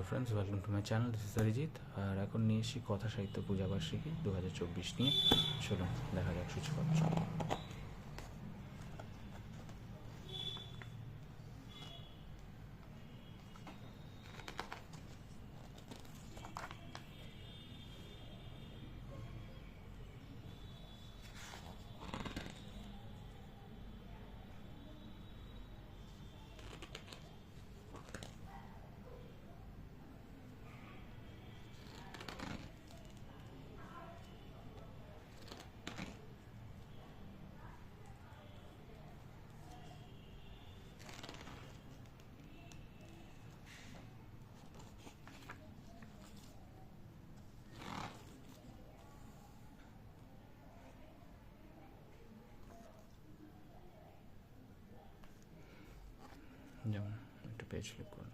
Hello friends welcome to my channel this is Arijit আর এখন নিয়ে এসেছি কথা সাহিত্য পূজাবার্ষিকী দু হাজার চব্বিশ নিয়ে। চলুন, দেখা যাক সূচিপত্র যেমন একটা পেজ ফ্লিপ করুন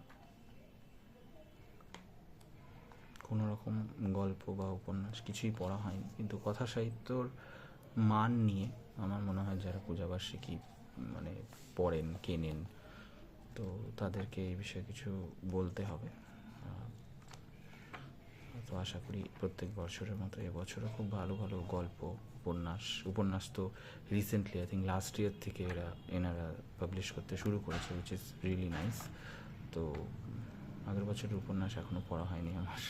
কোনো রকম গল্প বা উপন্যাস কিছুই পড়া হয়নি। কিন্তু কথা সাহিত্যর মান নিয়ে আমার মনে হয় যারা পূজাবার্ষিকী মানে পড়েন, কেনেন, তো তাদেরকে এই বিষয়ে কিছু বলতে হবে। আশা করি প্রত্যেক বছরের মতো এবছরও খুব ভালো ভালো গল্প, উপন্যাস উপন্যাস তো recently I think last year থেকে এরা, এনারা পাবলিশ করতে শুরু করেছে উইচ ইজ রিয়েলি নাইস তো, আগের বছরের উপন্যাস এখনও পড়া হয়নি আমার।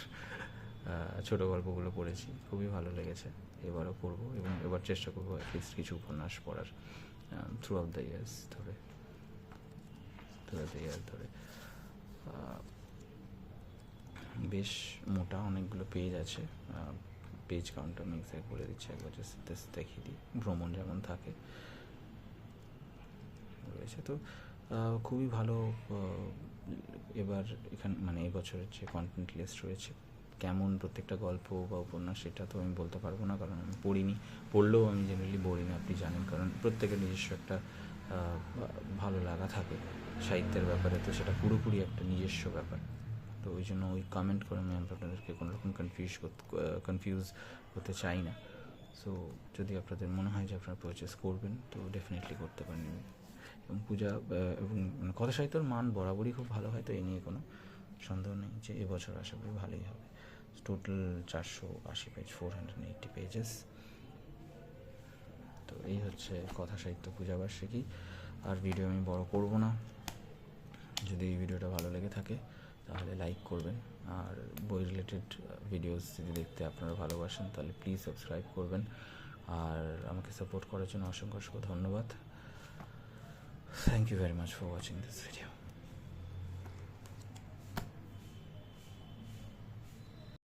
ছোট গল্পগুলো পড়েছি, খুবই ভালো লেগেছে। এবারও পড়ব এবং এবার চেষ্টা করব অ্যাটলিস্ট কিছু উপন্যাস পড়ার থ্রু আউট দ্য ইয়ার্স ধরে থ্রু আউট দ্য ইয়ার ধরে বেশ মোটা অনেকগুলো পেজ আছে। পেজ কাউন্ট আমি এক্সাক্ট বলে দিচ্ছি একবার জাস্ট দেখিয়ে দিই। ভ্রমণ যেমন থাকে। রয়েছে তো খুবই ভালো এবার এখানে মানে এবছরের যে কন্টেন্ট লিস্ট রয়েছে, কেমন প্রত্যেকটা গল্প বা উপন্যাস সেটা তো আমি বলতে পারব না, কারণ আমি পড়িনি। পড়লেও আমি জেনারেলি বলি না আপনি জানেন, কারণ প্রত্যেকের নিজস্ব একটা ভালো লাগা থাকে। সাহিত্যের ব্যাপারে তো সেটা পুরোপুরি একটা নিজস্ব ব্যাপার। তো ওই জন্য ওই কমেন্ট করে আমি আপনাদেরকে কোনো রকম কনফিউজ কনফিউজ হতে চাই না। সো যদি আপনাদের মনে হয় যে আপনারা পারচেস করবেন, তো ডেফিনেটলি করতে পারেন। এবং পূজা এবং মানে কথা সাহিত্যর মান বরাবরই খুব ভালো হয়, তো এই নিয়ে কোনো সন্দেহ নেই যে এবছর আশা করি ভালোই হবে। টোটাল চারশো আশি page four hundred eighty pages তো এই হচ্ছে কথা সাহিত্য পূজাবার্ষিকী আর ভিডিও আমি বড় করব না। যদি এই ভিডিওটা ভালো লেগে থাকে তাহলে লাইক করবেন। আর বই রিলেটেড ভিডিওস যদি দেখতে আপনারা ভালোবাসেন, তাহলে প্লিজ সাবস্ক্রাইব করবেন। আর আমাকে সাপোর্ট করার জন্য অসংখ্য অসংখ্য ধন্যবাদ। Thank you very much for watching this video